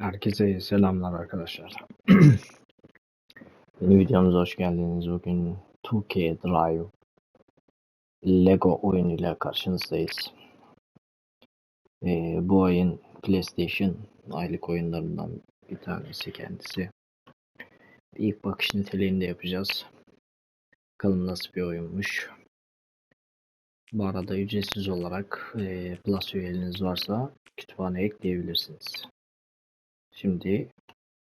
Herkese selamlar arkadaşlar. Yeni videomuza hoş geldiniz. Bugün 2K Drive Lego oyunuyla karşınızdayız. Ee, bu oyun PlayStation aylık oyunlarından bir tanesi kendisi. İlk bakış niteliğinde yapacağız. Bakalım nasıl bir oyunmuş. Bu arada ücretsiz olarak e, Plus üyeliğiniz varsa kütüphaneye ekleyebilirsiniz. Şimdi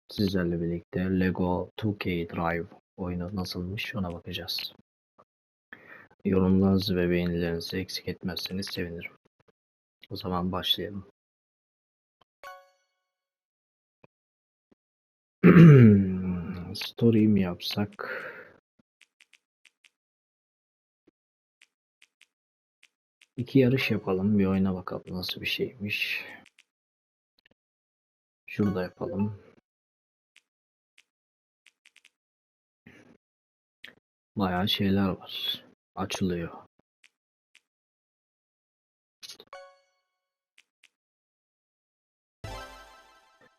sizlerle birlikte Lego 2K Drive oyunu nasılmış ona bakacağız. Yorumlarınızı ve beğenilerinizi eksik etmezseniz sevinirim. O zaman başlayalım. Story mi yapsak? İki yarış yapalım. Bir oyuna bakalım nasıl bir şeymiş. Şurada yapalım. Bayağı şeyler var. Açılıyor.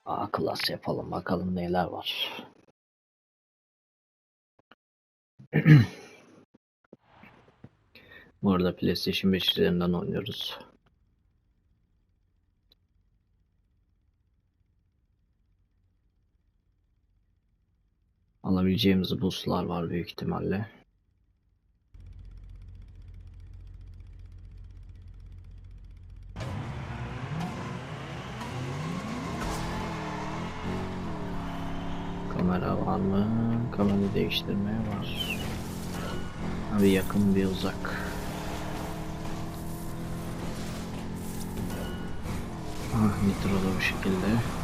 A klas yapalım bakalım neler var. Bu arada PlayStation 5 üzerinden oynuyoruz. Alabileceğimiz boostlar var büyük ihtimalle. Kamera var mı? Kamera değiştirmeye var. Bir yakın bir uzak. Ah nitro da bu şekilde.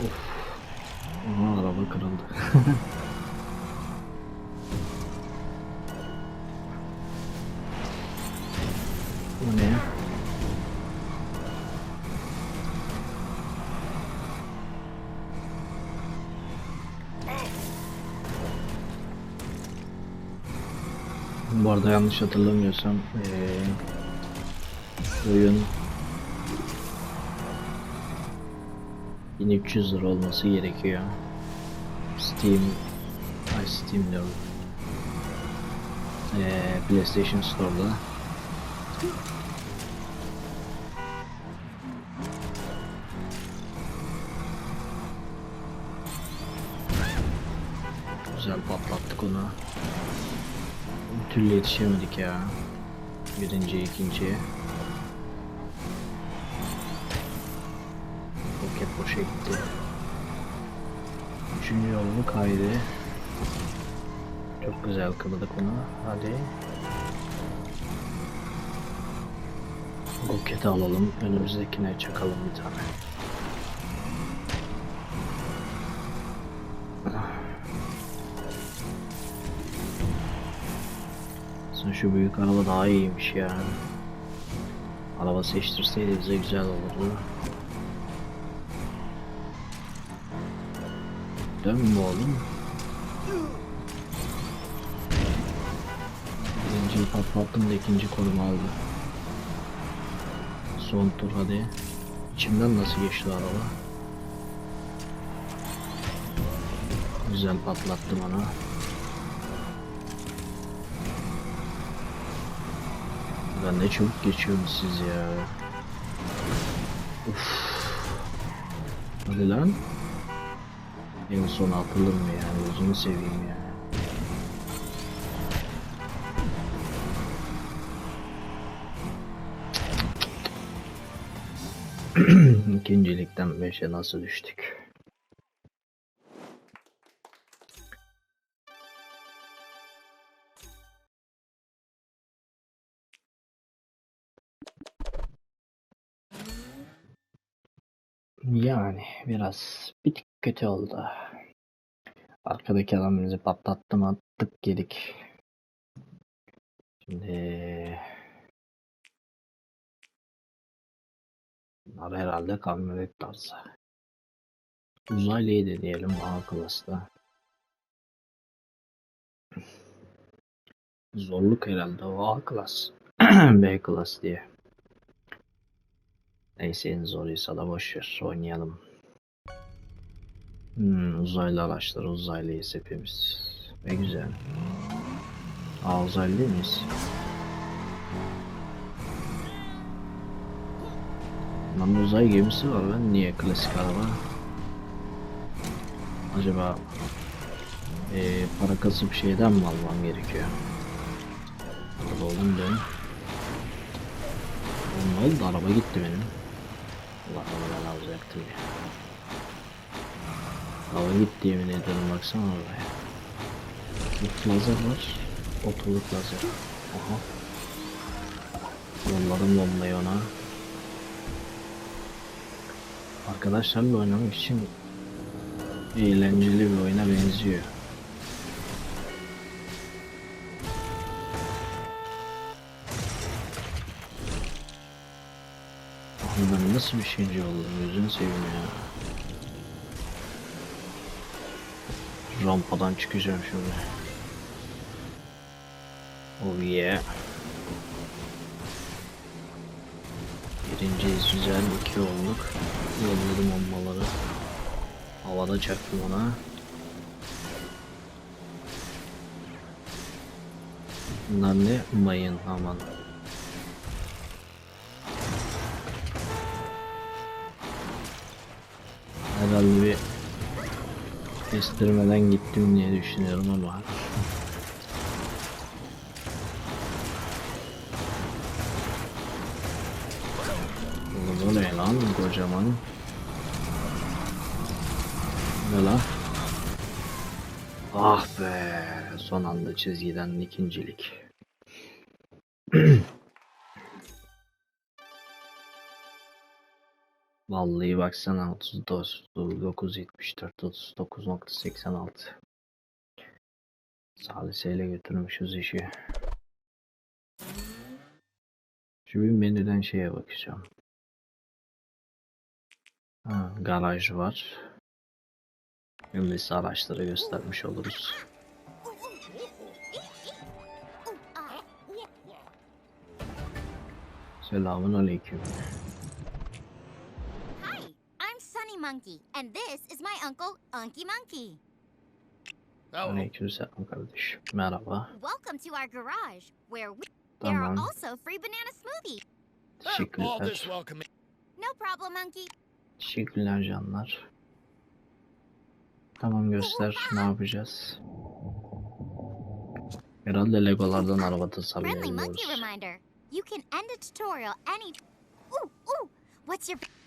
Of. Aha, araba kırıldı. Bu ne? Bu arada yanlış hatırlamıyorsam eee oyun 1300 lira olması gerekiyor. Steam, ay Steam diyorum. Ee, PlayStation Store'da. Güzel patlattık onu. Bir türlü yetişemedik ya. Birinci, ikinciye. Gitti. Üçüncü yolunu kaydı. Çok güzel kıladık onu. Hadi. Roketi alalım. Önümüzdekine çakalım bir tane. Aslında şu büyük araba daha iyiymiş ya. Araba seçtirseydi bize güzel olurdu. Dönme oğlum. Birinciyi patlattım da ikinci konumu aldı. Son tur hadi. İçimden nasıl geçti araba? Güzel patlattım onu. Ben ne çabuk geçiyorsunuz siz ya. Uf. Hadi lan. En son atılır mı yani gözünü seveyim ya. İkincilikten 5'e nasıl düştük? Yani biraz bir tık kötü oldu. Arkadaki adam bizi patlattı mı attık gedik. Şimdi bunlar herhalde kamyonet tarzı. Uzaylıyı deneyelim A klasta. Zorluk herhalde o A klas. B klas diye. Neyse en zoruysa da boşver oynayalım. Hmm, uzaylı araçlar uzaylıyız hepimiz. Ne güzel. Aa uzaylı değil miyiz? Lan uzay gemisi var ben niye klasik araba? Acaba eee para kasıp şeyden mi almam gerekiyor? Araba oğlum dön. Oğlum ne oldu araba gitti benim. Allah Allah ben alacaktım ya. Hava gitti yemin ederim baksana oraya. Bir lazer var. Otoluk lazer. Aha. Yolladım bombayı ona. Arkadaşlarla oynamak için eğlenceli bir oyuna benziyor. Nasıl bir şeyci oldum gözünü seveyim ya. Rampadan çıkacağım şimdi. Oh yeah. Birinciyiz güzel iki olduk. Yolladım bombaları. Havada çaktım ona. Bunlar ne? Mayın aman. Herhalde bir kestirmeden gittim diye düşünüyorum ama. O ne lan kocaman? Ne lan? Ah be, son anda çizgiden ikincilik. Vallahi baksana 39, 974, 39.86. Saliseyle götürmüşüz işi. Bir menüden şeye bakacağım. Ha, garaj var. Ümlesi araçları göstermiş oluruz. Selamun aleyküm. Hi, I'm Sunny Monkey, and this is my uncle, Unky Monkey. Oh, Aleyküm. Merhaba. Welcome to our garage, where we, there are Tamam. also free banana smoothies. Oh, all this Teşekkürler. welcome. No problem, Monkey. Teşekkürler canlar. Tamam göster ne yapacağız. Herhalde legolardan araba Friendly tasarlayabiliyoruz. monkey reminder. You can end a tutorial any. Ooh, ooh. What's your?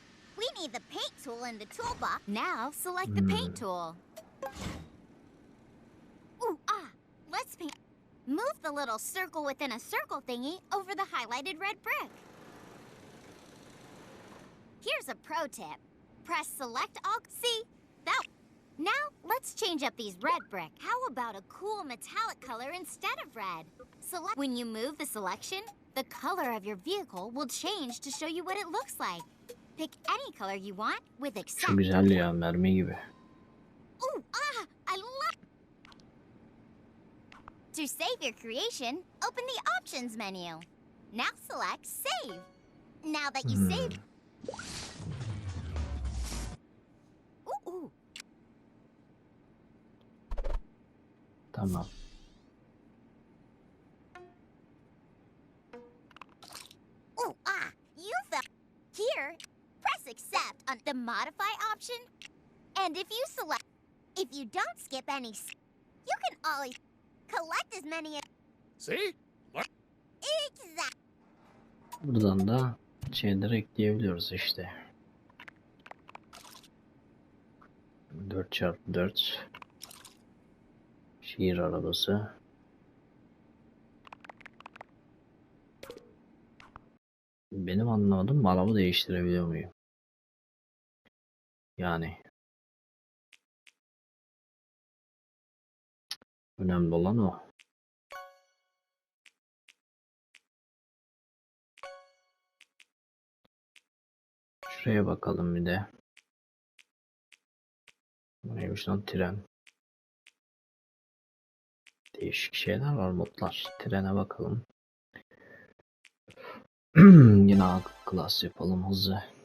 We need the paint tool in the toolbox. Now select the paint tool. Ooh, ah. Let's paint. Move the little circle within a circle thingy over the highlighted red brick. Here's a pro tip. Press select all. See? That. Now, let's change up these red brick. How about a cool metallic color instead of red? Select when you move the selection, the color of your vehicle will change to show you what it looks like. Pick any color you want with Şu accept. güzel ya mermi gibi. Ooh, ah, I love. To save your creation, open the options menu. Now select save. Now that you Hmm. saved. Ooh, ooh. Tamam. On the modify option. And if you select, if you don't skip any, you can always collect as many as See? exact. Buradan da şeyleri ekleyebiliyoruz işte. 4x4 Şehir arabası Benim anlamadım araba değiştirebiliyor muyum? Yani Önemli olan o. Şuraya bakalım bir de. Neymiş lan tren? Değişik şeyler var modlar. Trene bakalım. Yine A klas yapalım hızlı.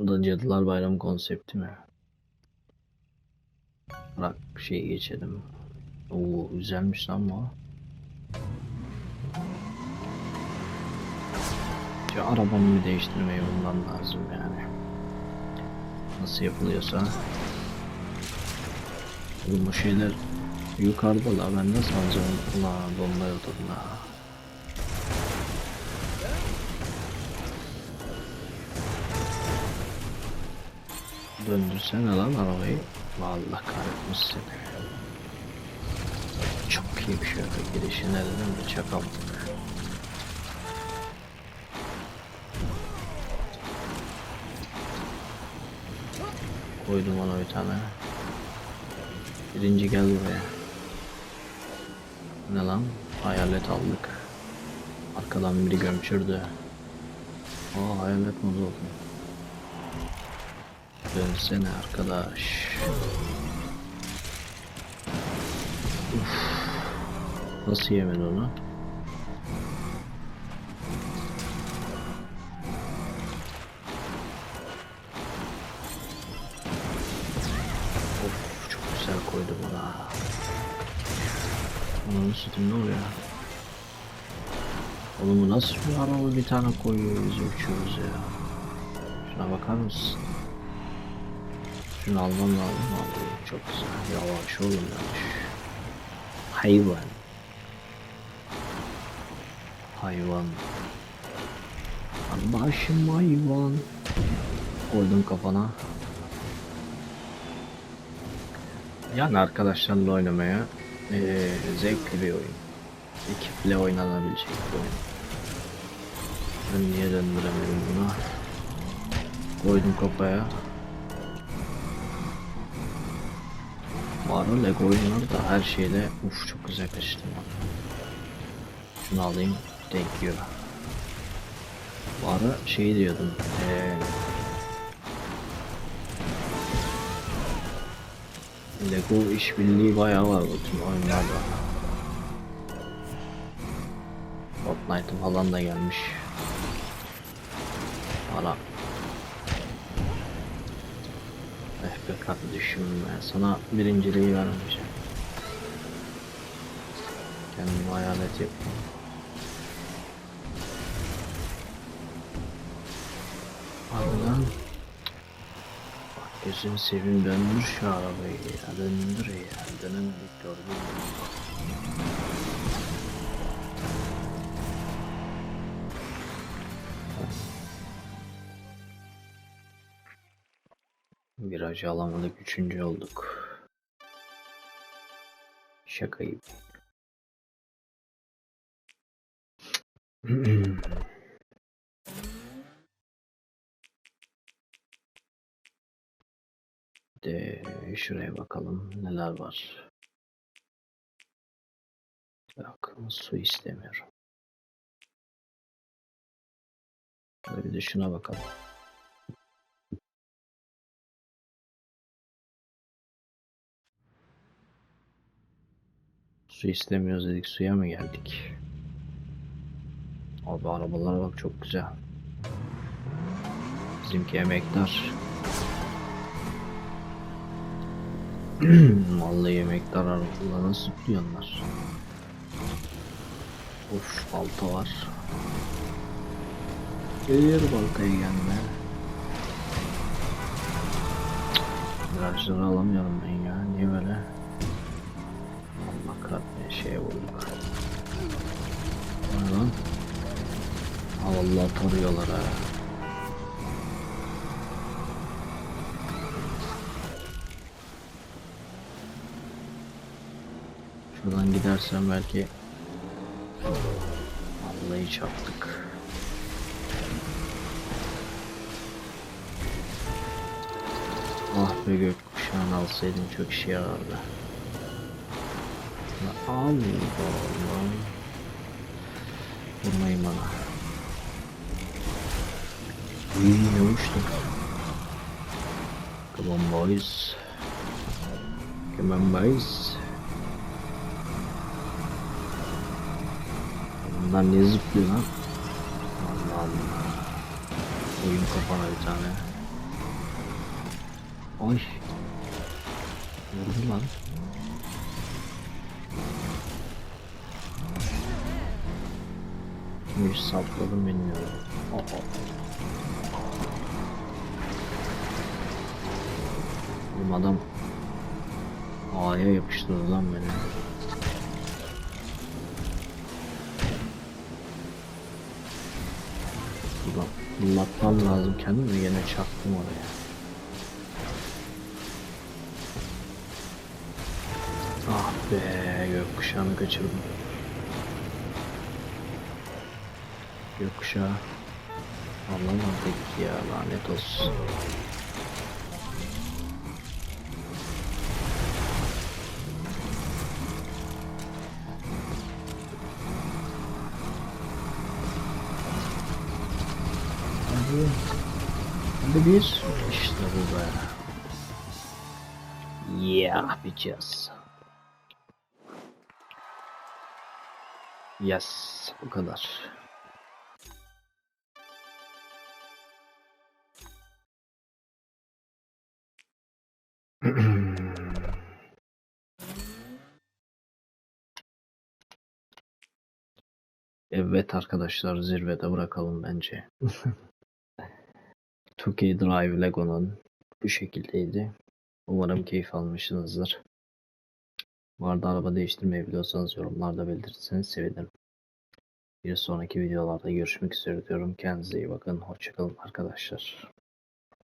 Bu da Cadılar Bayramı konsepti mi? Bırak şey geçelim. Oo güzelmiş lan bu. Şu arabamı bir değiştirmeyi bulmam lazım yani. Nasıl yapılıyorsa. Oğlum bu şeyler yukarıda la ben nasıl alacağım? Ulan bomba yordum la. Döndürsene lan arabayı. Vallahi kahretmişsin. Çok iyi bir şey. Girişine dedim de çakamadık. Koydum ona bir tane. Birinci gel buraya. Ne lan? Hayalet aldık. Arkadan biri gömçürdü. Aa hayalet modu oldu. Dönsene arkadaş. Uf. Nasıl yemedi onu? Of çok güzel koydu bana. Onun sütüm ne oluyor? Oğlum bu nasıl bir araba bir tane koyuyor biz uçuyoruz ya. Şuna bakar mısın? Şunu almam lazım aldım. Çok güzel. Yavaş oğlum yavaş. Hayvan. Hayvan. Başım hayvan. Koydum kafana. Yani arkadaşlarla oynamaya eee, zevkli bir oyun. Ekiple oynanabilecek bir oyun. Ben niye döndüremiyorum buna? Koydum kafaya. Ara Lego oyunları da her şeyde uf çok güzel kaçtım lan. Şunu alayım. Thank you. Bu ara şey diyordum. Eee Lego işbirliği bayağı var bu tüm oyunlarda. Fortnite'ın falan da gelmiş. Ara. Eh be kardeşim ben sana birinciliği vermeyeceğim. Kendimi hayalet yapayım. Hadi lan. Bak gözünü seveyim döndür şu arabayı ya döndür ya dönemedik gördün? Virajı alamadık üçüncü olduk. Şaka gibi. De şuraya bakalım neler var. Yok su istemiyorum. Bir de şuna bakalım. Su istemiyoruz dedik suya mı geldik? Abi arabalara bak çok güzel. Bizimki emektar. Vallahi yemekler arasında nasıl tutuyorlar? Of balta var. Geliyor baltaya gelme. Virajları alamıyorum ben ya. Niye böyle? Allah kahretsin şeye vurduk. Lan? Ha vallahi tarıyorlar ha. Şuradan gidersem belki Vallahi çarptık. Ah be gökkuşağını alsaydım çok işe yarardı. Ya Allah Vurmayın bana. İyi ne uçtuk. Come on boys. Come on boys. Bunlar niye zıplıyor lan? Allah Allah. Oyun kafana bir tane. Ay. Vurdu lan. Hiç sapladım bilmiyorum. Aa. Oğlum adam A'ya yapıştırdı lan beni. Ulan fırlatmam lazım kendimi yine çaktım oraya. Ah be gökkuşağını kaçırdım. Gökkuşağı. Anlamadık ya lanet olsun. Hadi. Bir. İşte bu be. Yeah, yapacağız. Yes, bu kadar. Evet arkadaşlar zirvede bırakalım bence. 2K Drive Lego'nun bu şekildeydi. Umarım keyif almışsınızdır. Bu arada araba değiştirmeyi biliyorsanız yorumlarda belirtirseniz sevinirim. Bir sonraki videolarda görüşmek üzere diyorum. Kendinize iyi bakın. Hoşçakalın arkadaşlar.